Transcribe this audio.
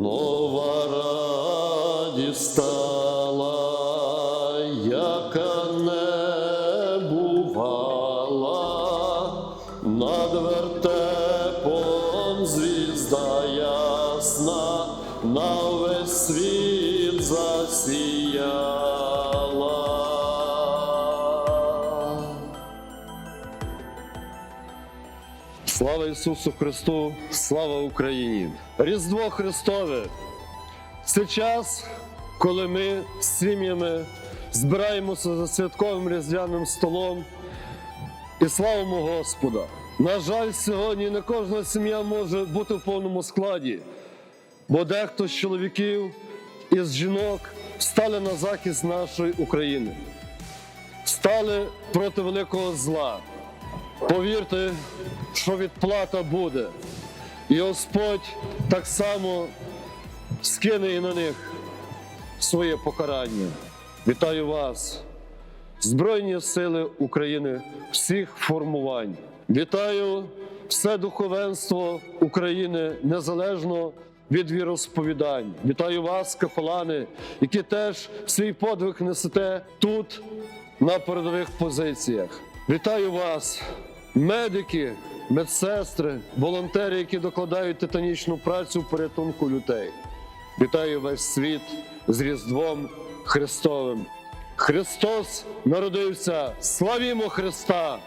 нова радість стала, яка не бувала, над вертепом звізда ясна, на весь світ засія. Слава Ісусу Христу, слава Україні! Різдво Христове це час, коли ми з сім'ями збираємося за святковим різдвяним столом і славимо Господа. На жаль, сьогодні не кожна сім'я може бути в повному складі, бо дехто з чоловіків і з жінок стали на захист нашої України, стали проти великого зла. Повірте, що відплата буде. І Господь так само скине і на них своє покарання. Вітаю вас, Збройні Сили України всіх формувань. Вітаю все духовенство України незалежно від віросповідань. Вітаю вас, капелани, які теж свій подвиг несете тут, на передових позиціях. Вітаю вас, медики, медсестри, волонтери, які докладають титанічну працю в порятунку людей. Вітаю весь світ з Різдвом Христовим. Христос народився! Славімо Христа!